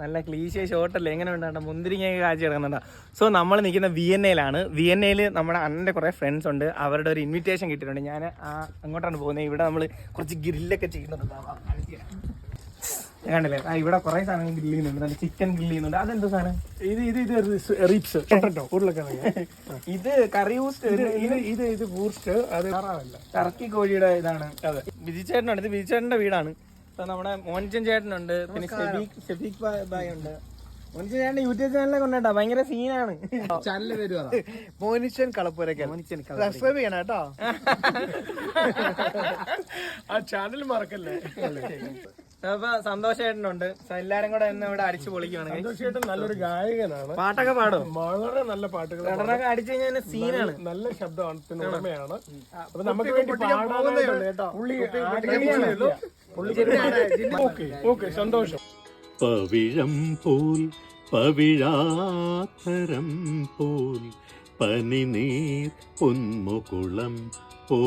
നല്ല ക്ലീശിയ ഷോട്ടല്ലേ? എങ്ങനെ ഉണ്ടാകണ്ട മുന്തിരിങ്ങയൊക്കെ കാഴ്ച കിടക്കുന്നുണ്ടോ? സോ നമ്മൾ നിൽക്കുന്ന വി എൻ എയിലാണ് വി എൻ എയിൽ നമ്മുടെ അണ്ണന്റെ കുറേ ഫ്രണ്ട്സ് ഉണ്ട്. അവരുടെ ഒരു ഇൻവിറ്റേഷൻ കിട്ടിയിട്ടുണ്ട്. ഞാൻ ആ അങ്ങോട്ടാണ് പോകുന്നത്. ഇവിടെ നമ്മൾ കുറച്ച് ഗ്രില്ലൊക്കെ ചെയ്യുന്നുണ്ട്. കണ്ടില്ലേ? ആ ഇവിടെ കുറേ സാധനങ്ങൾ ഗ്രില്ല് ചെയ്യുന്നുണ്ട്. ചിക്കൻ ഗ്രില്ല് ചെയ്യുന്നുണ്ട്. അതെന്താ സാധനം? ഇത് ഇത് ഇത് റിപ്സ് പൊട്ടറ്റോ ഉരുളക്കിഴങ്ങ്. ഇത് കറി ഊസ്റ്റ് ഇത് ഇത് ഇത് ബൂസ്റ്റ് അത് കറക്കി കോഴിയുടെ ഇതാണ്. അതെ. ബിജിച്ചേട്ടനുണ്ട് ഇത് ബിജിച്ചേട്ടന്റെ വീടാണ്. നമ്മുടെ മോനിച്ചൻ ചേട്ടനുണ്ട്. പിന്നെ ഷെഫീഖ് ഷെഫീഖ് ബായ് ഉണ്ട് മോനിച്ചൻ ചേട്ടൻ യൂട്യൂബ് ചാനലൊക്കെ ഉണ്ടാ ഭയങ്കര സീനാണ് ചാനൽ വരുവാ മോനിച്ചൻ കളപ്പുരക്കൽ. മോനിച്ചൻ സബ്സ്ക്രൈബ് ചെയ്യണം കേട്ടോ. ആ ചാനൽ മറക്കല്ലേ? അപ്പൊ സന്തോഷേട്ടനുണ്ട് എല്ലാരും കൂടെ ഇന്ന് ഇവിടെ അടിച്ചു പൊളിക്കുകയാണ് സന്തോഷേട്ടൻ നല്ലൊരു ഗായകനാണ്. പാട്ടൊക്കെ പാടും. വളരെ നല്ല പാട്ടുകൾ നടനൊക്കെ അടിച്ചു കഴിഞ്ഞാൽ സീനാണ് നല്ല ശബ്ദമാണ് ഉടമയാണ് അപ്പൊ നമുക്ക് വേണ്ടി ആഗ്രഹിച്ചില്ല. പുള്ളി ഓക്കെ ഓക്കെ സന്തോഷം. പവിഴം പോൽ പവിഴാത്തരം പോൽ പനിനീർ പൊന്മുകുളം പോ